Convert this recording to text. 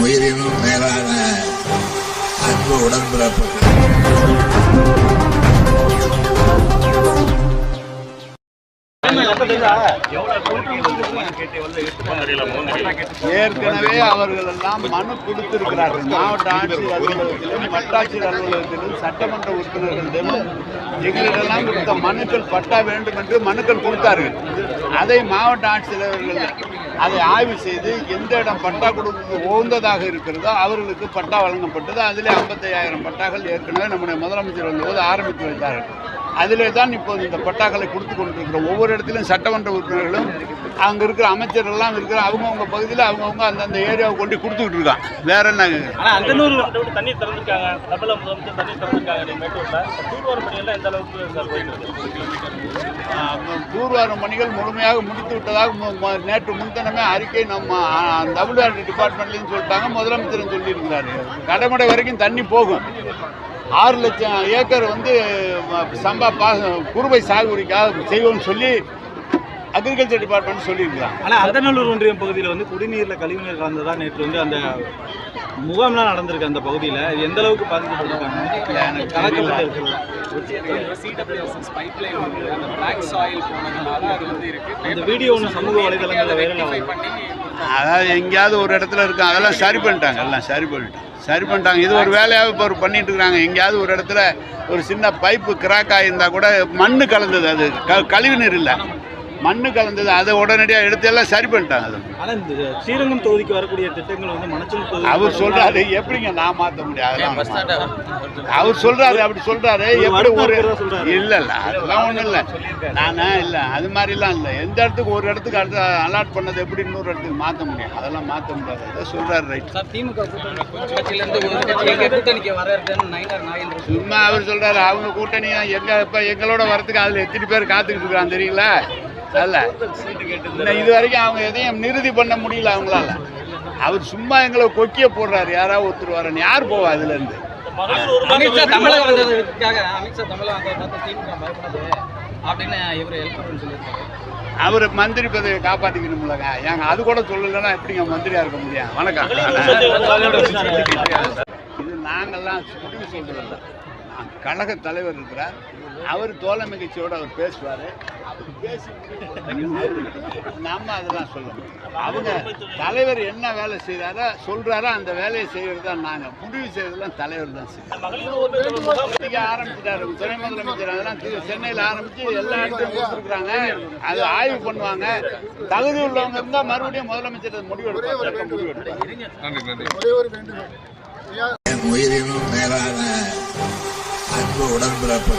உயிரினும் மேலான அன்பு உடன்பிறப்பு ஏற்கனவே அவர்கள் எல்லாம் மனு கொடுத்திருக்கிறார்கள். மாவட்ட ஆட்சியர் அலுவலகத்திலும் வட்டாட்சியர் அலுவலகத்திலும் சட்டமன்ற உறுப்பினர்களிடமும் எங்களிடெல்லாம் கொடுத்த மனுக்கள் பட்டா வேண்டும் என்று மனுக்கள் கொடுத்தார்கள். அதை மாவட்ட ஆட்சியர்கள் அதை ஆய்வு செய்து எந்த இடம் பட்டா கொடுக்க உகந்ததாக இருக்கிறதோ அவர்களுக்கு பட்டா வழங்கப்பட்டது. அதிலே ஐம்பத்தையாயிரம் பட்டாக்கள் ஏற்கனவே நம்முடைய முதலமைச்சர் வந்தபோது ஆரம்பித்து வைத்தார்கள். அதிலே தான் இப்போது இந்த பட்டாக்களை கொடுத்து கொண்டிருக்கிறோம் ஒவ்வொரு இடத்திலும் சட்டமன்ற உறுப்பினர்களும் அங்கே இருக்கிற அமைச்சர்கள்லாம் இருக்கிற அவங்கவுங்க பகுதியில் அவங்கவுங்க அந்தந்த ஏரியாவை கொண்டு கொடுத்துக்கிட்டு இருக்கான் வேற என்ன? தண்ணீர் திறந்திருக்காங்க. பிரபல முதலமைச்சர் தண்ணீர் திறந்திருக்காங்க. தூர்வார தூர்வாரும் பணிகள் முழுமையாக முடித்து விட்டதாக நேற்று முன்தினமே அறிக்கை நம்ம தமிழ்நாடு டிபார்ட்மெண்ட்லேயும் சொல்லிட்டாங்க. முதலமைச்சரும் சொல்லியிருக்கிறாரு. கடமடை வரைக்கும் தண்ணி போகும். ஆறு லட்சம் ஏக்கர் வந்து சம்பா பா குறுவை சாகுபடிக்காக செய்வோம்னு சொல்லி அக்ரிகல்ச்சர் டிபார்ட்மெண்ட் சொல்லியிருக்கிறாங்க. ஆனால் அந்தநல்லூர் ஒன்றியம் பகுதியில் வந்து குடிநீரில் கழிவுநீர் கலந்ததா நேற்று வந்து அந்த முகாம்லாம் நடந்திருக்கு அந்த பகுதியில். இது எந்த அளவுக்கு பாதிக்கப்பட்டிருக்காங்க கலக்கப்பட்டு இருக்கிறது. சிடபிள்யூஎஸ்எஸ் பைப்லைன் வந்து அந்த பிளாக் சாயில் போனதுனால அது வந்து இருக்கு. அந்த வீடியோ ஒன்று சமூக வலைதளங்களில் வைரல் அதாவது எங்கேயாவது ஒரு இடத்துல இருக்கும் அதெல்லாம் சரி பண்ணிட்டாங்க எல்லாம் சரி பண்ணிட்டாங்க. சரி பண்ணிட்டாங்க. இது ஒரு வேலையாக இப்போ ஒரு பண்ணிட்டு இருக்காங்க. எங்கேயாவது ஒரு இடத்துல ஒரு சின்ன பைப்பு கிராக் ஆகியிருந்தா கூட மண்ணு கலந்தது. அது க கழிவு நீர் இல்லை. மண்ணு கலந்தது அதை உடனடியாக எடுத்து எல்லாம் சரி பண்ணிட்டாங்க. அது இந்த ஸ்ரீரங்கம் தொகுதிக்கு வரக்கூடிய திட்டங்கள் வந்து மணச்சல் தொகுதி அவர் சொல்றாரு எப்படிங்க நான் மாற்ற மாத்த- அவர் சொல்றாரு அப்படி சொல்றாரு. எப்படி ஒரு. இல்ல இல்ல அதெல்லாம் ஒண்ணும் இல்ல. நானே இல்ல அது மாதிரிலாம் இல்ல. எந்த இடத்துக்கு ஒரு இடத்துக்கு அடுத்து அலாட் பண்ணது எப்படி இன்னொரு இடத்துக்கு மாத்த முடியும்? அதெல்லாம் மாத்த முடியாது. அதை சொல்றாரு ரைட் சார் திமுக சும்மா அவர் சொல்றாரு அவங்க கூட்டணி எங்க இப்ப எங்களோட வரதுக்கு அதுல எத்தனை பேர் காத்துக்கிட்டு இருக்கான் தெரியல அல்ல. இது வரைக்கும் அவங்க எதையும் நிறுதி பண்ண முடியல அவங்களால. அவர் சும்மா எங்களை கொக்கிய போடுறாரு. யாராவது ஒருத்தர் வரேன்னு. யார் போவா அதுல இருந்து அமித்ஷா வந்ததுக்காக வந்ததை அப்படின்னு இவர் ஹெல்ப் சொல்லியிருக்காரு. அவர் மந்திரி பதவியை காப்பாத்திக்கணும்லங்க ஏங்க அது கூட சொல்லலைன்னா எப்படிங்க மந்திரியா இருக்க முடியும்? வணக்கம். இது நாங்கெல்லாம் முடிவு சொல்றது கழக தலைவர் இருக்கிறார். அவர் தோழமை நிகழ்ச்சியோட அவர் பேசுவார். அவர் பேசி நம்ம அதெல்லாம் சொல்லணும். அவங்க தலைவர் என்ன வேலை செய்கிறாரோ சொல்கிறாரோ அந்த வேலையை செய்கிறது தான் நாங்கள் முடிவு செய்யறதெல்லாம் தலைவர் தான் செய்யணும் ஆரம்பிச்சிட்டாரு. துணை முதலமைச்சர் அதெல்லாம் தி- சென்னையில் ஆரம்பிச்சு எல்லா இடத்தையும் கொடுத்துருக்குறாங்க. அது ஆய்வு பண்ணுவாங்க. தகுதி உள்ளவங்க இருந்தால் மறுபடியும் முதலமைச்சர் அது முடிவெடுப்பாங்க முடிவெடுப்பாங்க என் உயிரினும் மேலான உடன்பிறப்பு